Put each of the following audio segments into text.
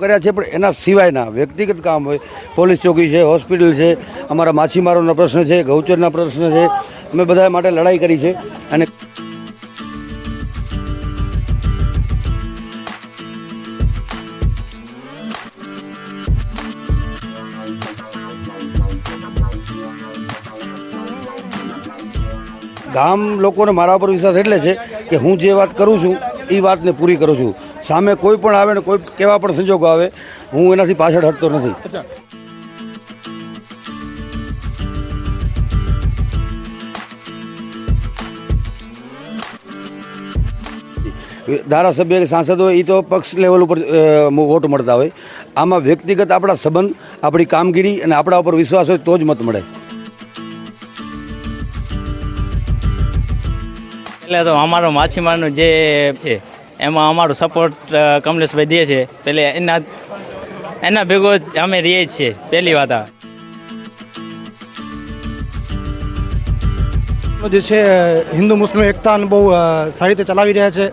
કર્યા છે, પણ એના સિવાયના વ્યક્તિગત કામ હોય. પોલીસ ચોકી છે, હોસ્પિટલ છે, અમારા માછીમારોનો પ્રશ્ન છે, ગૌચરના પ્રશ્ન છે. અમે બધા માટે લડાઈ કરી છે. અને ગામ લોકોને મારા ઉપર વિશ્વાસ એટલે છે કે હું જે વાત કરું છું એ વાતને પૂરી કરું છું. સામે કોઈ પણ આવે ને કોઈ કેવા પણ સંજોગો આવે હું એનાથી પાછળ હટતો નથી. ધારાસભ્ય કે સાંસદ હોય એ તો પક્ષ લેવલ ઉપર વોટ મળતા હોય. આમાં વ્યક્તિગત આપણા સંબંધ આપણી કામગીરી અને આપણા ઉપર વિશ્વાસ હોય તો જ મત મળે. એટલે તો અમારો માછીમારનું જે છે, એમાં અમારો સપોર્ટ કમલેશભાઈ દે છે. એટલે એના એના ભેગો અમે રહીએ છીએ. પહેલી વાત આ. જે છે, હિન્દુ મુસ્લિમ એકતાને બહુ સારી રીતે ચલાવી રહ્યા છે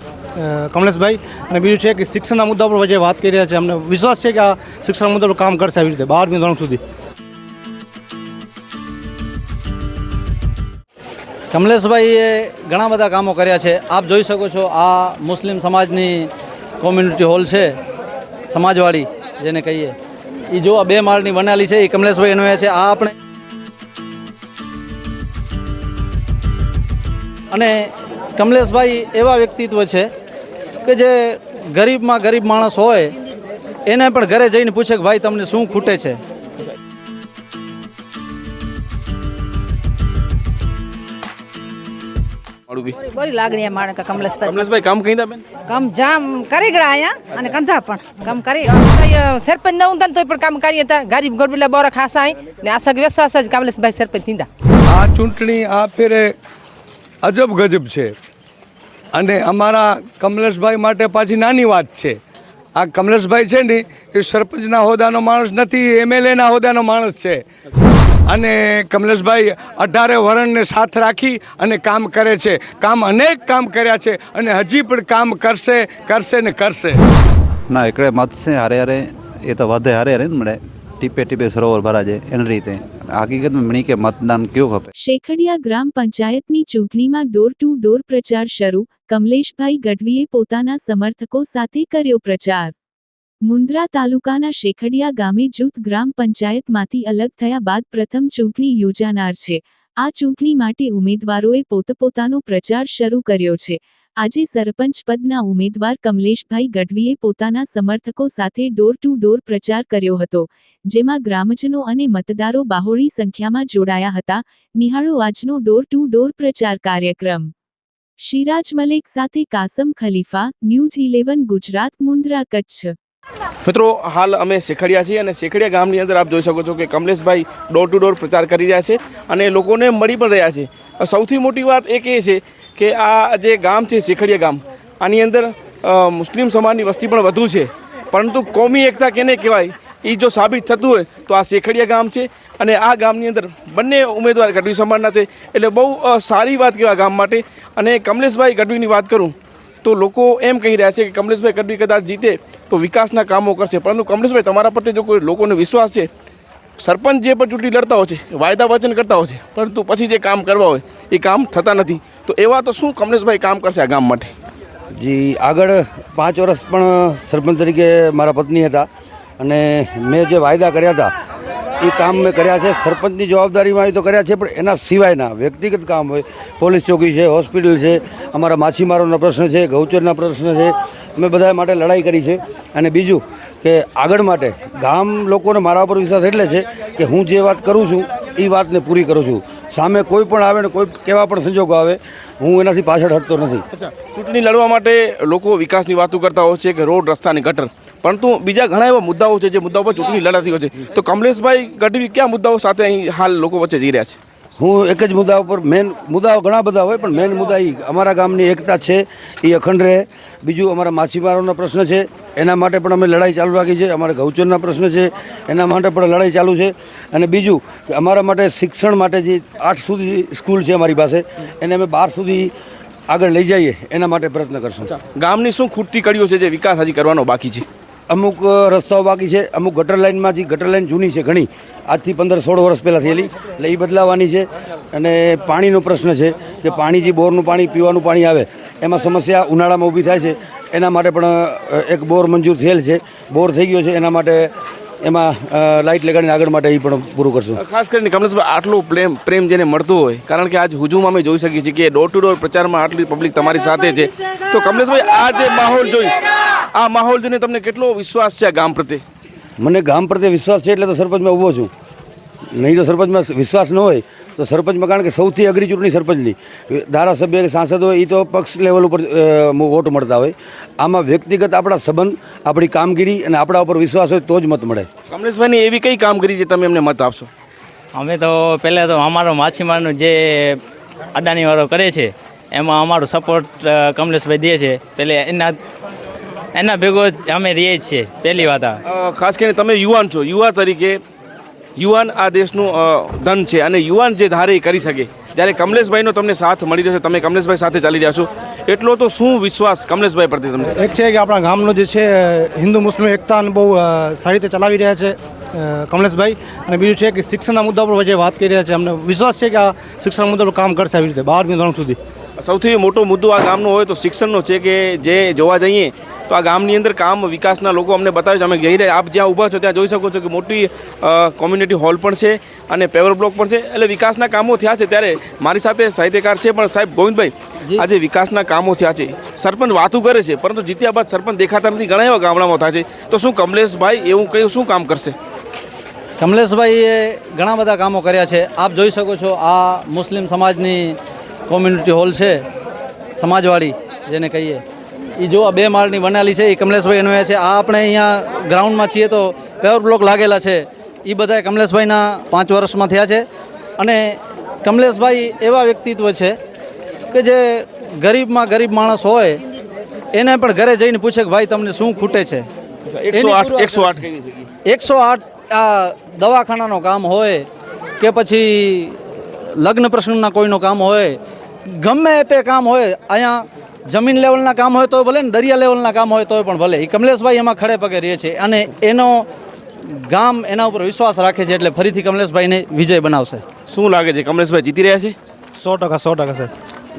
કમલેશભાઈ. અને બીજું છે કે શિક્ષણના મુદ્દા પર જે વાત કરી રહ્યા છે, અમને વિશ્વાસ છે કે આ શિક્ષણના મુદ્દા પર કામ કરશે આવી રીતે, બારમી ધોરણ સુધી. કમલેશભાઈએ ઘણા બધા કામો કર્યા છે. આપ જોઈ શકો છો, આ મુસ્લિમ સમાજની કોમ્યુનિટી હોલ છે સમાજવાળી જેને કહીએ. એ જો આ બે માળની બનાવેલી છે એ કમલેશભાઈ એનો છે. આ આપણે અને કમલેશભાઈ એવા વ્યક્તિત્વ છે કે જે ગરીબમાં ગરીબ માણસ હોય, એને પણ ઘરે જઈને પૂછે કે ભાઈ તમને શું ખૂટે છે? મારું બી બરી લાગણી માણે કે કમલેશભાઈ. કમલેશભાઈ કામ કઈ બેન? કામ જામ કરી ગળા અહીંયા અને કંધા પણ. કામ કરી. સરપંચ ન હતા તોય પણ કામ કરીએ હતા ગરીબ ગરબીલા બોરા ખાસા ને આશા વિશ્વાસ જ કમલેશભાઈ સરપંચ થીંદા આ ચૂંટણી આ ફેરે અજબ ગજબ છે. અને અમારા કમલેશભાઈ માટે પાછી નાની વાત છે. આ કમલેશભાઈ છે ને એ સરપંચના હોદ્દાનો માણસ નથી એમએલએના હોદ્દાનો માણસ છે. અને કમલેશભાઈ અઢારે વરણને સાથ રાખી અને કામ કરે છે. કામ અનેક કામ કર્યા છે અને હજી પણ કામ કરશે કરશે ને કરશે. ના એકડે મતશે હારે હારે એ તો વધે હારે હારે ને મળે. ટીપે ટીપે સરોવર ભરાજે એની રીતે. હકીકતમાં મણી કે મતદાન કયું ખપે? શેખડિયા ગ્રામ પંચાયતની ચૂંટણીમાં ડોર ટુ ડોર પ્રચાર શરૂ કમલેશભાઈ ગઢવીએ પોતાના સમર્થકો સાથે કર્યો પ્રચાર. મુન્દ્રા તાલુકાના શેખડિયા ગામે જૂથ ગ્રામ પંચાયતમાંથી અલગ થયા બાદ પ્રથમ ચૂંટણી યોજાનાર છે. આ ચૂંટણી માટે ઉમેદવારોએ પોતપોતાનો પ્રચાર શરૂ કર્યો છે. આજે સરપંચ પદના ઉમેદવાર કમલેશભાઈ ગઢવીએ પોતાના સમર્થકો સાથે ડોર ટુ ડોર પ્રચાર કર્યો હતો, જેમાં ગ્રામજનો અને મતદારો બાહોળી સંખ્યામાં જોડાયા હતા. નિહાળો આજનો ડોર ટુ ડોર પ્રચાર કાર્યક્રમ. શિરાજ મલેક સાથે કાસમ ખલીફા, ન્યૂઝ ઇલેવન ગુજરાત મુન્દ્રા કચ્છ. મિત્રો, હાલ અમે શેખડિયા છીએ અને શેખડિયા ગામની અંદર આપ જોઈ શકો છો કે કમલેશભાઈ ડોર ટુ ડોર પ્રચાર કરી રહ્યા છે અને લોકોને મળી પણ રહ્યા છે. સૌથી મોટી વાત એક એ છે કે આ જે ગામ છે શેખડિયા ગામ, આની અંદર મુસ્લિમ સમાજની વસ્તી પણ વધુ છે. પરંતુ કોમી એકતા કેને કહેવાય? એ જો સાબિત થતું હોય તો આ શેખડિયા ગામ છે અને આ ગામની અંદર બંને ઉમેદવાર ગઢવી સમાજના છે. એટલે બહુ સારી વાત કહેવાય ગામ માટે. અને કમલેશભાઈ ગઢવીની વાત કરું. તો લોકો એમ કહી રહ્યા છે કે કમલેશભાઈ કડવી કદાચ જીતે તો વિકાસના કામો કરશે. પરંતુ કમલેશભાઈ, તમારા પ્રત્યે જો કોઈ લોકોનો વિશ્વાસ છે, સરપંચ જે પણ ચૂંટણી લડતા હોય છે, વાયદા વચન કરતા હોય છે, પરંતુ પછી જે કામ કરવા હોય, એ કામ થતા નથી. તો એવા તો શું કમલેશભાઈ કામ કરશે આ ગામ માટે? જી, આગળ પાંચ વર્ષ પણ સરપંચ તરીકે મારા પત્ની હતા અને મેં જે વાયદા કર્યા હતા એ કામ મેં કર્યા છે. સરપંચની જવાબદારીમાં એ તો કર્યા છે, પણ એના સિવાયના વ્યક્તિગત કામ હોય. પોલીસ ચોકી છે, હોસ્પિટલ છે, અમારા માછીમારોનો પ્રશ્ન છે, ગૌચરના પ્રશ્ન છે. મેં બધા માટે લડાઈ કરી છે. અને બીજું કે આગળ માટે ગામ લોકોને મારા ઉપર વિશ્વાસ એટલે છે કે હું જે વાત કરું છું એ વાતને પૂરી કરું છું. સામે કોઈ પણ આવે ને કોઈ કેવા પણ સંજોગો આવે, હું એનાથી પાછળ હટતો નથી. ચૂંટણી લડવા માટે લોકો વિકાસની વાતો કરતા હોય છે કે રોડ રસ્તાની ગટર. પરંતુ બીજા ઘણા એવા મુદ્દાઓ છે જે મુદ્દાઓ પર ચૂંટણી લડાતી હોય છે. તો કમલેશભાઈ ગઢવી કયા મુદ્દાઓ સાથે અહીં હાલ લોકો વચ્ચે જઈ રહ્યા છે? હું એક જ મુદ્દા ઉપર મેન મુદ્દાઓ ઘણા બધા હોય પણ મેન મુદ્દા એ અમારા ગામની એકતા છે એ અખંડ રહે. બીજું અમારા માછીમારોનો પ્રશ્ન છે એના માટે પણ અમે લડાઈ ચાલુ રાખી છે અમારા ગૌચરના પ્રશ્ન છે એના માટે પણ લડાઈ ચાલુ છે. અને બીજું કે અમારા માટે શિક્ષણ માટે જે આઠ સુધી સ્કૂલ છે અમારી પાસે એને અમે બાર સુધી આગળ લઈ જઈએ એના માટે પ્રયત્ન કરશું. ગામની શું ખૂટતી કડીઓ છે જે વિકાસ હજી કરવાનો બાકી છે? અમુક રસ્તાઓ બાકી છે. અમુક ગટર લાઇનમાં જે ગટર લાઇન જૂની છે ઘણી. આજથી પંદર સોળ વર્ષ પહેલાં થયેલી. એટલે એ બદલાવાની છે. અને પાણીનો પ્રશ્ન છે કે પાણી જે બોરનું પાણી, પીવાનું પાણી આવે, એમાં સમસ્યા ઉનાળામાં ઊભી થાય છે. એના માટે પણ એક બોર મંજૂર થયેલ છે. બોર થઈ ગયો છે. એના માટે એમાં લાઇટ લગાડીને આગળ માટે એ પણ પૂરું કરશું. ખાસ કરીને કમલેશભાઈ આટલો પ્રેમ પ્રેમ જેને મળતો હોય કારણ કે આજ હુજુમાં અમે જોઈ શકીએ છીએ કે ડોર ટુ ડોર પ્રચારમાં આટલી પબ્લિક તમારી સાથે છે. તો કમલેશભાઈ આ જે માહોલ જોઈ આ માહોલ જોઈને તમને કેટલો વિશ્વાસ છે આ ગામ પ્રત્યે? મને ગામ પ્રત્યે વિશ્વાસ છે એટલે તો સરપંચમાં ઊભો છું. નહીં તો સરપંચમાં વિશ્વાસ ન હોય તો સરપંચમાં કારણ કે સૌથી અઘરી ચૂંટણી સરપંચની. ધારાસભ્ય કે સાંસદ હોય એ તો પક્ષ લેવલ ઉપર વોટ મળતા હોય. આમાં વ્યક્તિગત આપણા સંબંધ આપણી કામગીરી અને આપણા ઉપર વિશ્વાસ હોય તો જ મત મળે. કમલેશભાઈની એવી કઈ કામગીરી છે તમે એમને મત આપશો? અમે તો પહેલાં તો અમારો માછીમારનું જે અદાનીવાળો કરે છે એમાં અમારો સપોર્ટ કમલેશભાઈ દે છે. પહેલે એના એના ભેગો અમે રહીએ છીએ પહેલી વાત આ. ખાસ કરીને તમે યુવાન છો. યુવા તરીકે યુવાન આ દેશનું ધન છે અને યુવાન જે ધારે એ કરી શકે. જ્યારે કમલેશભાઈનો તમને સાથ મળી રહ્યો છે તમે કમલેશભાઈ સાથે ચાલી રહ્યા છો એટલો તો શું વિશ્વાસ કમલેશભાઈ પ્રત્યે તમને? એક છે કે આપણા ગામનો જે છે હિન્દુ મુસ્લિમ એકતાને બહુ સારી રીતે ચલાવી રહ્યા છે કમલેશભાઈ. અને બીજું છે કે શિક્ષણના મુદ્દા પર જે વાત કરી રહ્યા છે અમને વિશ્વાસ છે કે આ શિક્ષણ મુદ્દા પર કામ કરશે આવી રીતે બારમી ધોરણ સુધી. સૌથી મોટો મુદ્દો આ ગામનો હોય તો શિક્ષણનો છે કે જે જોવા જઈએ તો આ ગામની અંદર કામ વિકાસના લોકો અમને બતાવે છે. અમે ગઈ રહ્યા. આપ જ્યાં ઊભા છો ત્યાં જોઈ શકો છો કે મોટી કોમ્યુનિટી હોલ પણ છે અને પેવર બ્લોક પણ છે. એટલે વિકાસના કામો થયા છે ત્યારે મારી સાથે સાહિત્યકાર છે પણ સાહેબ ગોવિંદભાઈ આજે વિકાસના કામો થયા છે. સરપંચ વાતું કરે છે પરંતુ જીત્યા બાદ સરપંચ દેખાતા નથી. ઘણા એવા ગામડામાં થાય છે. તો શું કમલેશભાઈ એવું કયું શું કામ કરશે? કમલેશભાઈએ ઘણા બધા કામો કર્યા છે. આપ જોઈ શકો છો આ મુસ્લિમ સમાજની કોમ્યુનિટી હોલ છે સમાજવાળી જેને કહીએ. એ જો આ બે માળની બનાવેલી છે એ કમલેશભાઈ અન્વયે છે. આ આપણે અહીંયા ગ્રાઉન્ડમાં છીએ તો પેવર બ્લોક લાગેલા છે. એ બધા કમલેશભાઈના પાંચ વર્ષમાં થયા છે. અને કમલેશભાઈ એવા વ્યક્તિત્વ છે કે જે ગરીબમાં ગરીબ માણસ હોય એને પણ ઘરે જઈને પૂછે કે ભાઈ તમને શું ખૂટે છે. એકસો આઠ આ દવાખાનાનો કામ હોય કે પછી લગ્ન પ્રસંગના કોઈનું કામ હોય ગમે તે કામ હોય અહીંયા જમીન લેવલના કામ હોય તો ભલે ને દરિયા લેવલના કામ હોય તો પણ ભલે. એ કમલેશભાઈ એમાં ખડે પગે રહે છે. અને એનો ગામ એના ઉપર વિશ્વાસ રાખે છે એટલે ફરીથી કમલેશભાઈને વિજય બનાવશે. શું લાગે છે? કમલેશભાઈ જીતી રહ્યા છે? સો ટકા સો ટકા સર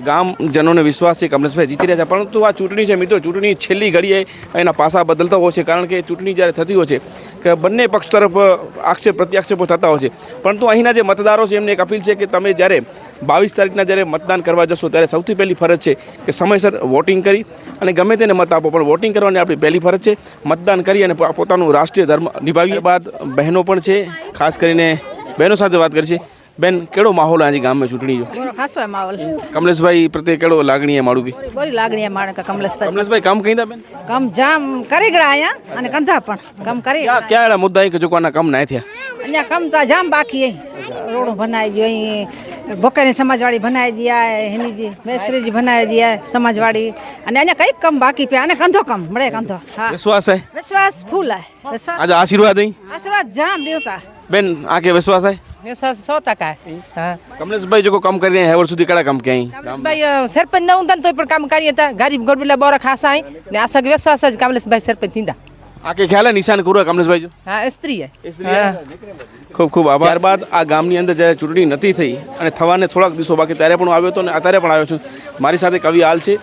ગામજનોને વિશ્વાસ છે કમલેશભાઈ જીતી રહ્યા છે. પરંતુ આ ચૂંટણી છે મિત્રો, ચૂંટણી છેલ્લી ઘડીએ એના પાસા બદલતા હોય છે, કારણ કે ચૂંટણી જ્યારે થતી હોય છે, કે બંને પક્ષ તરફ આક્ષેપ, પ્રત્યાક્ષેપો થતા હોય છે. પરંતુ અહીંના જે મતદારો છે, એમને એક અપીલ છે કે તમે જ્યારે બાવીસ તારીખના જ્યારે મતદાન કરવા જશો, ત્યારે સૌથી પહેલી ફરજ છે કે સમયસર વોટિંગ કરી અને ગમે તેને મત આપો, પણ વોટિંગ કરવાની આપણી પહેલી ફરજ છે, મતદાન કરી અને પોતાનું રાષ્ટ્રીય ધર્મ નિભાવ્યા બાદ બહેનો પણ છે, ખાસ કરીને બહેનો સાથે વાત કરી છે બેન કેળો માહોલ આજે ગામમાં ચૂંટણી જો ખાસો એ માહોલ. કમલેશભાઈ પ્રત્યે કેળો લાગણી એ મારું બી. બોરી લાગણી માણે કે કમલેશભાઈ. કમલેશભાઈ કામ કઈ બેન? કામ જામ કરી ગયા અહીંયા અને કંધા પણ. કામ કરી ક્યાં ક્યાં એડા મુદ્દા કે જોવાના કામ ના થયા? અહીંયા કામ તો જામ બાકી અહીં. રોડો બનાવી દો અહીં બકરની સમાજવાડી બનાવી દિયા હિન્દીજી મેસરીજી બનાવી દીયા સમાજવાડી અને અહીંયા કંઈક કામ બાકી પે અને કંધો કામ મળે કંધો. હા. વિશ્વાસ હે? વિશ્વાસ ફૂલ હે. આજે આશીર્વાદ અહીં? આશીર્વાદ જામ દેવતા બેન આ કે વિશ્વાસ હે? સો ટકા. કમલેશભાઈ જો કામ કરી રહ્યા હેવર સુધી કડા કામ કે અહીં કમલેશભાઈ સરપંચ ન ઊંધા તોય પણ કામ કરીએ હતા ગરીબ ગરબીલા બોરા ખાસા અહીં. ને આશા વિશ્વાસ જ કમલેશભાઈ સરપંચ થીંદા. આ કે ખ્યાલ નિશાન કરો કમલેશભાઈ જો? હા સ્ત્રી હે. ખૂબ ખૂબ આભાર. ત્યારબાદ આ ગામની અંદર જ્યારે ચૂંટણી નથી થઈ અને થવાને થોડાક દિવસો બાકી ત્યારે પણ આવ્યો હતો અને અત્યારે પણ આવ્યો છું. મારી સાથે કવિ હાલ છે.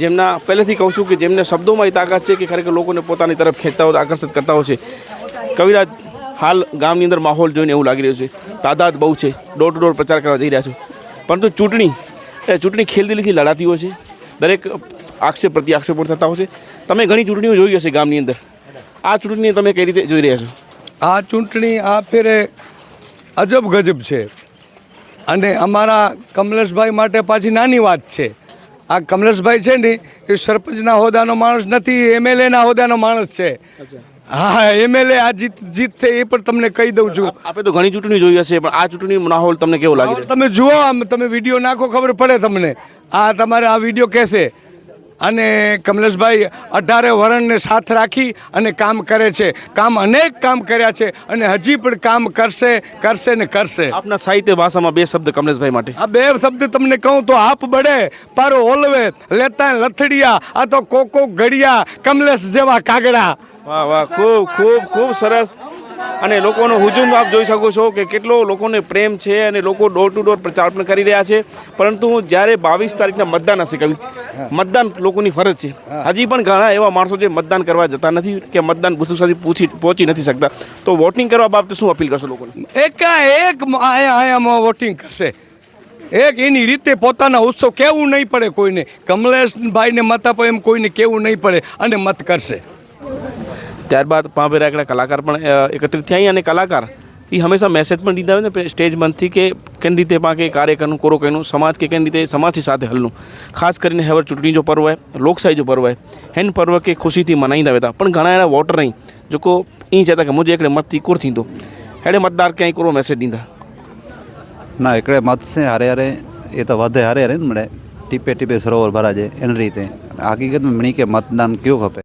જેમના પહેલેથી કહું છું કે જેમને શબ્દોમાં એ તાકાત છે કે ખરેખર લોકોને પોતાની તરફ ખેંચતા હોય આકર્ષિત કરતા હોય છે. કવિરાજ હાલ ગામની અંદર માહોલ જોઈને એવું લાગી રહ્યું છે. તાદાદ બહુ છે. ડોર ટુ ડોર પ્રચાર કરવા જઈ રહ્યા છો. પરંતુ ચૂંટણી એ ચૂંટણી ખેલદિલીથી લડાતી હોય છે. દરેક આક્ષેપ પ્રતિ આક્ષેપો થતા હોય છે. તમે ઘણી ચૂંટણીઓ જોઈ હશે ગામની અંદર. આ ચૂંટણી તમે કઈ રીતે જોઈ રહ્યા છો? આ ચૂંટણી આ ફેરે અજબ ગજબ છે. અને અમારા કમલેશભાઈ માટે પાછી નાની વાત છે. આ કમલેશભાઈ છે ને એ સરપંચના હોદ્દાનો માણસ નથી એમએલએના હોદ્દાનો માણસ છે. હા એમએલએ આ જીત જીત થઈ એ પણ તમને કહી દઉં છું. આપણે તો ઘણી ચૂંટણી જોઈ હશે પણ આ ચૂંટણી માહોલ તમને કેવો લાગે તમે જુઓ આમ તમે વીડિયો નાખો ખબર પડે તમને. આ તમારે આ વીડિયો કહેશે. અને કમલેશભાઈ અઢારે વરણને સાથ રાખી અને કામ કરે છે. કામ અનેક કામ કર્યા છે અને હજી પણ કામ કરશે કરશે ને કરશે. આપના સાહિત્ય ભાષામાં બે શબ્દ કમલેશભાઈ માટે. આ બે શબ્દ તમને કહું તો આપ બળે પારો ઓલવે લેતા લથડિયા આ તો કોકો ઘડિયા કમલેશ જેવા કાગડા. વાહ વાહ ખૂબ ખૂબ ખૂબ સરસ. અને લોકોનો હુજુમ આપ જોઈ શકો છો કે કેટલો લોકોને પ્રેમ છે અને લોકો ડોર ટુ ડોર પ્રચાર પણ કરી રહ્યા છે. પરંતુ જ્યારે બાવીસ તારીખના મતદાન હશે કવિ મતદાન લોકોની ફરજ છે. હજી પણ ઘણા એવા માણસો જે મતદાન કરવા જતા નથી કે મતદાન બુથો સુધી પૂછી પહોંચી નથી શકતા. તો વોટિંગ કરવા બાબતે શું અપીલ કરશો લોકોને? એકાએક આયા આયામાં વોટિંગ કરશે. એક એની રીતે પોતાના ઉત્સવ કેવું નહીં પડે કોઈને. કમલેશભાઈને મત આપો એમ કોઈને કેવું નહીં પડે અને મત કરશે. ત્યારબાદ પાંભેરા એકડા કલાકાર પણ એકત્રિત થયા. અને કલાકાર એ હંમેશા મેસેજ પણ દીધા હોય ને સ્ટેજ બંધથી કે કેમ રીતે પા કે કાર્યકરનું કોરો કહીનું સમાજ કે કેમ રીતે સમાજની સાથે હલનું ખાસ કરીને હવે ચૂંટણી જો પર્વ હોય, લોકશાહી જો પર્વ હોય, હેન પર્વ કે ખુશીથી મનાઈ હતા પણ ઘણા એના વોટર નહીં જોકો એ જતા કે મુજે એકડે મતથી કોર થીંદો હેડે મતદાર ક્યાંય કોરો મેસેજ દીધા? ના, એકડે મત છે, હારે હારે, એ તો વધે હારે હારે ને મળે. ટીપે ટીપે સરોવર ભરા છે એની રીતે. હકીકતમાં મણી કે મતદાન કયું ખપે?